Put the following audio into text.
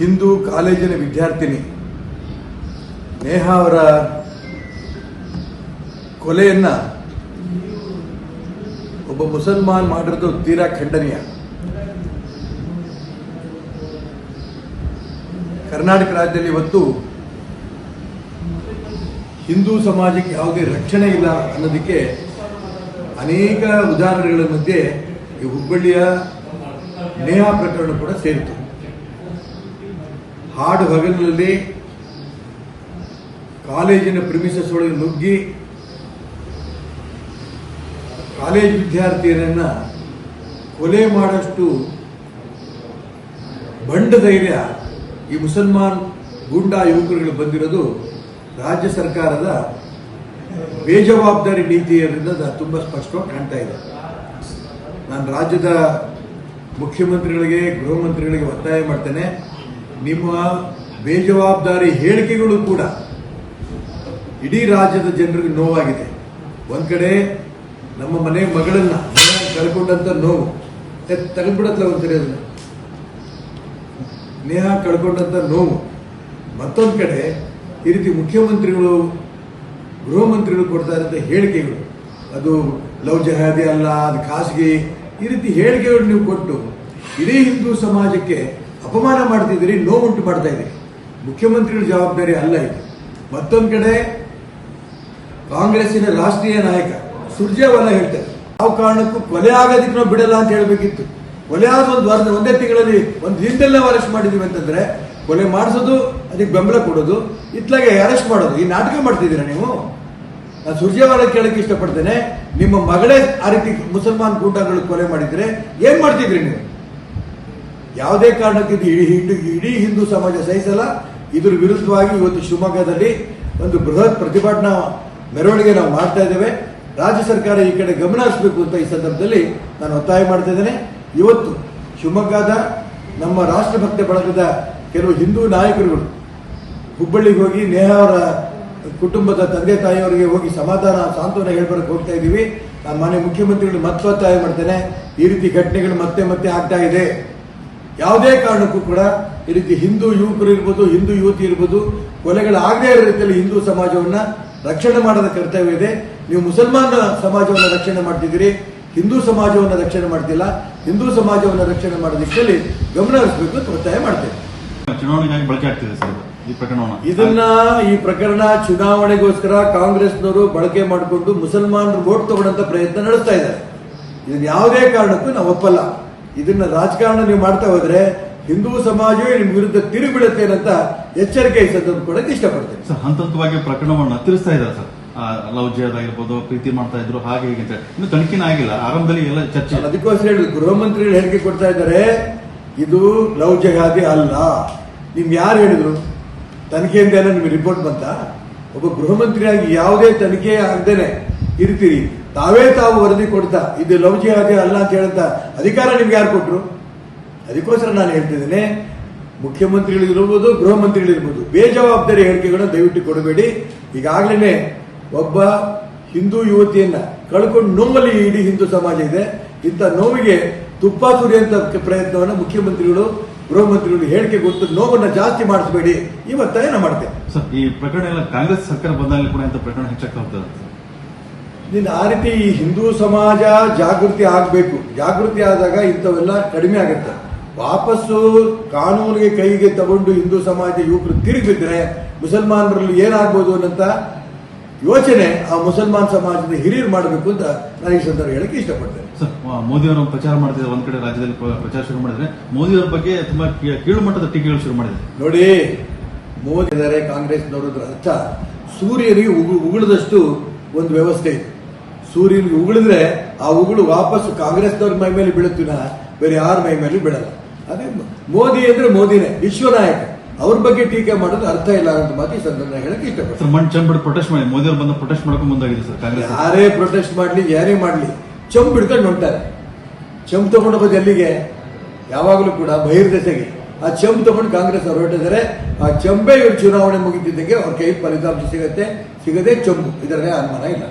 ಹಿಂದೂ ಕಾಲೇಜಿನ ವಿದ್ಯಾರ್ಥಿನಿ ನೇಹ ಅವರ ಕೊಲೆಯನ್ನ ಒಬ್ಬ ಮುಸಲ್ಮಾನ್ ಮಾಡಿರೋದು ತೀರಾ ಖಂಡನೀಯ. ಕರ್ನಾಟಕ ರಾಜ್ಯದಲ್ಲಿ ಇವತ್ತು ಹಿಂದೂ ಸಮಾಜಕ್ಕೆ ಯಾವುದೇ ರಕ್ಷಣೆ ಇಲ್ಲ ಅನ್ನೋದಕ್ಕೆ ಅನೇಕ ಉದಾಹರಣೆಗಳ ಮಧ್ಯೆ ಈ ಹುಬ್ಬಳ್ಳಿಯ ನೇಹಾ ಪ್ರಕರಣ ಕೂಡ ಸೇರಿತು. ಹಾಡು ಹಗಲಿನಲ್ಲಿ ಕಾಲೇಜಿನ ಪ್ರಿಮಿಸಸ್ ಒಳಗೆ ನುಗ್ಗಿ ಕಾಲೇಜ್ ವಿದ್ಯಾರ್ಥಿಯರನ್ನ ಕೊಲೆ ಮಾಡಷ್ಟು ಬಂಡ ಧೈರ್ಯ ಈ ಮುಸಲ್ಮಾನ್ ಗೂಂಡಾ ಯುವಕರುಗಳು ಬಂದಿರೋದು ರಾಜ್ಯ ಸರ್ಕಾರದ ಬೇಜವಾಬ್ದಾರಿ ನೀತಿಯರಿಂದ ತುಂಬ ತುಂಬಾ ಸ್ಪಷ್ಟವಾಗಿ ಕಾಣ್ತಾ ಇದೆ. ನಾನು ರಾಜ್ಯದ ಮುಖ್ಯಮಂತ್ರಿಗಳಿಗೆ ಗೃಹ ಮಂತ್ರಿಗಳಿಗೆ ಒತ್ತಾಯ ಮಾಡ್ತೇನೆ. ನಿಮ್ಮ ಬೇಜವಾಬ್ದಾರಿ ಹೇಳಿಕೆಗಳು ಕೂಡ ಇಡೀ ರಾಜ್ಯದ ಜನರಿಗೆ ನೋವಾಗಿದೆ. ಒಂದ್ ಕಡೆ ನಮ್ಮ ಮನೆ ಮಗಳನ್ನ ಕಳ್ಕೊಂಡಂತ ನೋವು. ಒಂದು ಒಂದ್ಸರಿ ಅದನ್ನ. ನೇಹ ಕಳ್ಕೊಂಡಂತ ನೋವು. ಮತ್ತೊಂದು ಕಡೆ ಈ ರೀತಿ ಮುಖ್ಯಮಂತ್ರಿಗಳು, ಗೃಹ ಮಂತ್ರಿಗಳು ಕೊಡ್ತಾ ಇರೋಂಥ ಹೇಳಿಕೆಗಳು. ಅದು ಲವ್ ಜಹಾದಿ ಅಲ್ಲ, ಅದು ಖಾಸಗಿ. ಈ ರೀತಿ ಹೇಳಿಕೆಗಳು ನೀವು ಕೊಟ್ಟು ಇಡೀ ಹಿಂದೂ ಸಮಾಜಕ್ಕೆ ಅಪಮಾನ ಮಾಡ್ತಿದ್ದೀರಿ ನೋವುಂಟು ಮಾಡ್ತಾ ಇದ್ದೀರಿ. ಮುಖ್ಯಮಂತ್ರಿಗಳ ಜವಾಬ್ದಾರಿ ಅಲ್ಲ ಇದು. ಮತ್ತೊಂದು ಕಡೆ, ಕಾಂಗ್ರೆಸ್ಸಿನ ರಾಷ್ಟ್ರೀಯ ನಾಯಕ ಸುರ್ಜೇವಾಲಾ ಹೇಳ್ತಾರೆ, ಯಾವ ಕಾರಣಕ್ಕೂ ಕೊಲೆ ಆಗೋದಕ್ಕೆ ನಾವು ಬಿಡಲ್ಲ ಅಂತ ಹೇಳಬೇಕಿತ್ತು. ಕೊಲೆ ಆದ ಒಂದು ವಾರದ, ಒಂದೇ ತಿಂಗಳಲ್ಲಿ ಒಂದು ದಿನದಲ್ಲೇ ಅರೆಸ್ಟ್ ಮಾಡಿದೀವಿ ಅಂತಂದ್ರೆ, ಕೊಲೆ ಮಾಡಿಸೋದು, ಅದಕ್ಕೆ ಬೆಂಬಲ ಕೊಡೋದು, ಇತ್ಲಾಗೆ ಅರೆಸ್ಟ್ ಮಾಡೋದು. ಈ ನಾಟಕ ಮಾಡ್ತಿದ್ದೀರಾ ನೀವು? ನಾನು ಸುರ್ಜೇವಾಲ ಕೇಳಕ್ಕೆ ಇಷ್ಟಪಡ್ತೇನೆ. ನಿಮ್ಮ ಮಗಳೇ ಆ ರೀತಿ ಮುಸಲ್ಮಾನ್ ಗೂಂಡಾಗಳು ಕೊಲೆ ಮಾಡಿದ್ರೆ ಏನ್ ಮಾಡ್ತಿದ್ರಿ ನೀವು? ಯಾವುದೇ ಕಾರಣಕ್ಕೆ ಇಡೀ ಹಿಂದೂ ಇಡೀ ಹಿಂದೂ ಸಮಾಜ ಸಹಿಸಲ್ಲ. ಇದ್ರ ವಿರುದ್ಧವಾಗಿ ಇವತ್ತು ಶಿವಮೊಗ್ಗದಲ್ಲಿ ಒಂದು ಬೃಹತ್ ಪ್ರತಿಭಟನಾ ಮೆರವಣಿಗೆ ನಾವು ಮಾಡ್ತಾ ಇದ್ದೇವೆ. ರಾಜ್ಯ ಸರ್ಕಾರ ಈ ಕಡೆ ಗಮನ ಹರಿಸಬೇಕು ಅಂತ ಈ ಸಂದರ್ಭದಲ್ಲಿ ನಾನು ಒತ್ತಾಯ ಮಾಡ್ತಾ ಇದ್ದೇನೆ. ಇವತ್ತು ಶಿವಮೊಗ್ಗದ ನಮ್ಮ ರಾಷ್ಟ್ರಭಕ್ತ ಬಳಗದ ಕೆಲವು ಹಿಂದೂ ನಾಯಕರುಗಳು ಹುಬ್ಬಳ್ಳಿಗೆ ಹೋಗಿ ನೇಹ ಅವರ ಕುಟುಂಬದ ತಂದೆ ತಾಯಿಯವರಿಗೆ ಹೋಗಿ ಸಮಾಧಾನ, ಸಾಂತ್ವನ ಹೇಳ್ಬರಕ್ಕೆ ಹೋಗ್ತಾ ಇದ್ದೀವಿ. ನಾನು ಮಾನ್ಯ ಮುಖ್ಯಮಂತ್ರಿಗಳು ಮತ್ತೆ ಒತ್ತಾಯ ಮಾಡ್ತೇನೆ. ಈ ರೀತಿ ಘಟನೆಗಳು ಮತ್ತೆ ಮತ್ತೆ ಆಗ್ತಾ ಇದೆ. ಯಾವುದೇ ಕಾರಣಕ್ಕೂ ಕೂಡ ಈ ರೀತಿ ಹಿಂದೂ ಯುವಕರು ಇರ್ಬೋದು ಹಿಂದೂ ಯುವತಿ ಇರ್ಬೋದು ಕೊಲೆಗಳಾಗದೇ ಇರೋ ರೀತಿಯಲ್ಲಿ ಹಿಂದೂ ಸಮಾಜವನ್ನ ರಕ್ಷಣೆ ಮಾಡದ ಕರ್ತವ್ಯ ಇದೆ. ನೀವು ಮುಸಲ್ಮಾನ ಸಮಾಜವನ್ನು ರಕ್ಷಣೆ ಮಾಡ್ತಿದ್ದೀರಿ ಹಿಂದೂ ಸಮಾಜವನ್ನು ರಕ್ಷಣೆ ಮಾಡ್ತಿಲ್ಲ ಹಿಂದೂ ಸಮಾಜವನ್ನು ರಕ್ಷಣೆ ಮಾಡೋ ದಿಕ್ಕಲ್ಲಿ ಗಮನ ಹರಿಸಬೇಕು ಅಂತ ಒತ್ತಾಯ ಮಾಡ್ತೇವೆ ಚುನಾವಣೆಗಾಗಿ ಬಳಕೆ ಆಗ್ತಿದೆ ಸರ್ ಇದು, ಈ ಪ್ರಕರಣವನ್ನ. ಇದನ್ನ ಈ ಪ್ರಕರಣ ಚುನಾವಣೆಗೋಸ್ಕರ ಕಾಂಗ್ರೆಸ್ನವರು ಬಳಕೆ ಮಾಡಿಕೊಂಡು ಮುಸಲ್ಮಾನರು ವೋಟ್ ತಗೊಂಡಂತ ಪ್ರಯತ್ನ ನಡೆಸ್ತಾ ಇದ್ದಾರೆ. ಇದನ್ನ ಯಾವುದೇ ಕಾರಣಕ್ಕೂ ನಾವು ಒಪ್ಪಲ್ಲ. ಇದನ್ನ ರಾಜಕಾರಣ ನೀವು ಮಾಡ್ತಾ ಹೋದ್ರೆ ಹಿಂದೂ ಸಮಾಜವೇ ನಿಮ್ ವಿರುದ್ಧ ತಿರುಗಿಬಿಡುತ್ತೆ ಅಂತ ಎಚ್ಚರಿಕೆ ಸಂದರ್ಭ ಕೊಡಕ್ಕೆ ಇಷ್ಟಪಡ್ತೇನೆ. ಸರ್ ಹಂತ ಹಂತವಾಗಿ ಪ್ರಕರಣವನ್ನು ಹತ್ತಿರಿಸ್ತಾ ಇದ್ದಾರೆ ಸರ್. ಲವ್ ಜಿಯಾದ್ ಆಗಿರ್ಬೋದು ಪ್ರೀತಿ ಮಾಡ್ತಾ ಇದ್ರು ಹಾಗೆ ಹೀಗೆ ಅಂತ. ಇನ್ನು ತನಿಖೆನ ಆಗಿಲ್ಲ. ಆರಂಭದಲ್ಲಿ ಎಲ್ಲ ಚರ್ಚೆ. ಅದಕ್ಕೋಸ್ಕರ ಹೇಳಿದ್ರು ಗೃಹ ಮಂತ್ರಿಗಳು ಹೇಳಿಕೆ ಕೊಡ್ತಾ ಇದ್ದಾರೆ ಇದು ಲವ್ ಜಗಾದಿ ಅಲ್ಲ. ನಿಮ್ ಯಾರು ಹೇಳಿದ್ರು? ತನಿಖೆಯಿಂದ ನಿಮ್ಗೆ ರಿಪೋರ್ಟ್ ಬಂತ? ಒಬ್ಬ ಗೃಹ ಮಂತ್ರಿಯಾಗಿ ಯಾವುದೇ ತನಿಖೆ ಆಗದೇನೆ ಇರ್ತೀರಿ. ತಾವೇ ತಾವು ವರದಿ ಕೊಡ್ತಾ, ಇದು ಲವ್ ಜಿಹಾದಿ ಅಲ್ಲ ಅಂತ ಹೇಳ್ತಾ ಅಧಿಕಾರ ನಿಮ್ಗೆ ಯಾರು ಕೊಟ್ರು? ಅದಕ್ಕೋಸ್ಕರ ನಾನು ಹೇಳ್ತಿದ್ದೇನೆ ಮುಖ್ಯಮಂತ್ರಿಗಳಿರ್ಬೋದು ಗೃಹ ಮಂತ್ರಿಗಳಿರ್ಬೋದು ಬೇಜವಾಬ್ದಾರಿ ಹೇಳಿಕೆಗಳನ್ನು ದಯವಿಟ್ಟು ಕೊಡಬೇಡಿ. ಈಗಾಗಲೇ ಒಬ್ಬ ಹಿಂದೂ ಯುವತಿಯನ್ನ ಕಳ್ಕೊಂಡು ನೋವಲ್ಲಿ ಇಡೀ ಹಿಂದೂ ಸಮಾಜ ಇದೆ. ಇಂಥ ನೋವಿಗೆ ತುಪ್ಪ ಸುರಿಯಂತ ಪ್ರಯತ್ನವನ್ನು ಮುಖ್ಯಮಂತ್ರಿಗಳು, ಗೃಹ ಮಂತ್ರಿಗಳು ಹೇಳಿಕೆ ಗೊತ್ತು ನೋವನ್ನ ಜಾಸ್ತಿ ಮಾಡಿಸಬೇಡಿ. ಈ ಒತ್ತಾಯ ನಾನು ಮಾಡ್ತೇನೆ ಈ ಪ್ರಕರಣ ಎಲ್ಲ ಕಾಂಗ್ರೆಸ್ ಸರ್ಕಾರ ಬಂದಾಗಲೂ ಕೂಡ ಇಂಥ ಪ್ರಕರಣ ಹೆಚ್ಚಾಗ್ತಾ ಹೋಗ್ತದೆ ನಿನ್ನ ಆ ರೀತಿ ಈ ಹಿಂದೂ ಸಮಾಜ ಜಾಗೃತಿ ಆಗಬೇಕು. ಜಾಗೃತಿ ಆದಾಗ ಇಂಥವೆಲ್ಲ ಕಡಿಮೆ ಆಗುತ್ತೆ. ವಾಪಸ್ಸು ಕಾನೂನಿಗೆ ಕೈಗೆ ತಗೊಂಡು ಹಿಂದೂ ಸಮಾಜ ಯುವಕರು ತಿರುಗಿದ್ರೆ ಮುಸಲ್ಮಾನರಲ್ಲಿ ಏನಾಗ್ಬೋದು ಅನ್ನಂತ ಯೋಚನೆ ಆ ಮುಸಲ್ಮಾನ್ ಸಮಾಜದ ಹಿರಿಯರು ಮಾಡಬೇಕು ಅಂತ ನಾನು ಈ ಸಂದರ್ಭ ಹೇಳಕ್ಕೆ ಇಷ್ಟಪಡ್ತೇನೆ. ಸರ್ ಮೋದಿ ಅವರು ಪ್ರಚಾರ ಮಾಡ್ತಿದ್ದಾರೆ. ಒಂದ್ ಕಡೆ ರಾಜ್ಯದಲ್ಲಿ ಪ್ರ- ಪ್ರಚಾರ ಶುರು ಮಾಡಿದ್ರೆ ಮೋದಿ ಅವರ ಬಗ್ಗೆ ತುಂಬಾ ಕೀಳು ಮಟ್ಟದ ಟೀಕೆಗಳು ಶುರು ಮಾಡಿದೆ ನೋಡಿ ಮೋದಿ ಎದ್ದಾರೆ ಕಾಂಗ್ರೆಸ್ ನೋಡಿದ್ರೆ ಅರ್ಥ ಸೂರ್ಯರಿಗೆ ಉಗು- ಉಗುಳದಷ್ಟು ಒಂದು ವ್ಯವಸ್ಥೆ ಇದೆ. ಸೂರ್ಯನಿಗೆ ಉಗುಳಿದ್ರೆ ಆ ಉಗುಳು ವಾಪಸ್ ಕಾಂಗ್ರೆಸ್ನವ್ರ ಮೈ ಮೇಲೆ ಬೀಳುತ್ತಿನ ಬೇರೆ ಯಾರ ಮೈ ಮೇಲೆ ಬೀಳಲ್ಲ. ಅದೇ ಮೋದಿ ಅಂದ್ರೆ ಮೋದಿನೇ ವಿಶ್ವನಾಯಕ ಅವ್ರ ಬಗ್ಗೆ ಟೀಕೆ ಮಾಡೋದು ಅರ್ಥ ಇಲ್ಲ ಅಂತ ಮಾತು ಈ ಸಂದರ್ಭ ಹೇಳಕ್ಕೆ ಇಷ್ಟಪಡ್ತಾರೆ ಸರ್ ಮಣ್ ಚಂಬಿಡ್ ಪ್ರೊಟೆಸ್ಟ್ ಮಾಡಿ ಮೋದಿ ಬಂದ ಬಂದು ಪ್ರೊಟೆಸ್ಟ್ ಮಾಡ್ಕೊಂಡು ಮುಂದಾಗಿದೆ ಸರ್ ಕಾಂಗ್ರೆಸ್ ಯಾರೇ ಪ್ರೊಟೆಸ್ಟ್ ಮಾಡ್ಲಿ ಯಾರೇ ಮಾಡ್ಲಿ ಚಂಪ್ ಹಿಡ್ಕೊಂಡು ಹೊಂಟಾರೆ. ಚಂಪ್ ತಗೊಂಡು ಹೋಗೋದು ಎಲ್ಲಿಗೆ? ಯಾವಾಗಲೂ ಕೂಡ ಬಹಿರ್ದೆಸೆಗೆ ಆ ಚಂಪ್ ತಗೊಂಡು ಕಾಂಗ್ರೆಸ್ ಅವರು ಹೊರಟಿದ್ದಾರೆ. ಆ ಚಂಪೆ ಇವರು ಚುನಾವಣೆ ಮುಗಿದಿದ್ದಕ್ಕೆ ಅವ್ರ ಕೈ ಫಲಿತಾಂಶ ಸಿಗತ್ತೆ ಸಿಗದೆ ಚಂಪು ಇದರಲ್ಲೇ ಅನುಮಾನ ಇಲ್ಲ.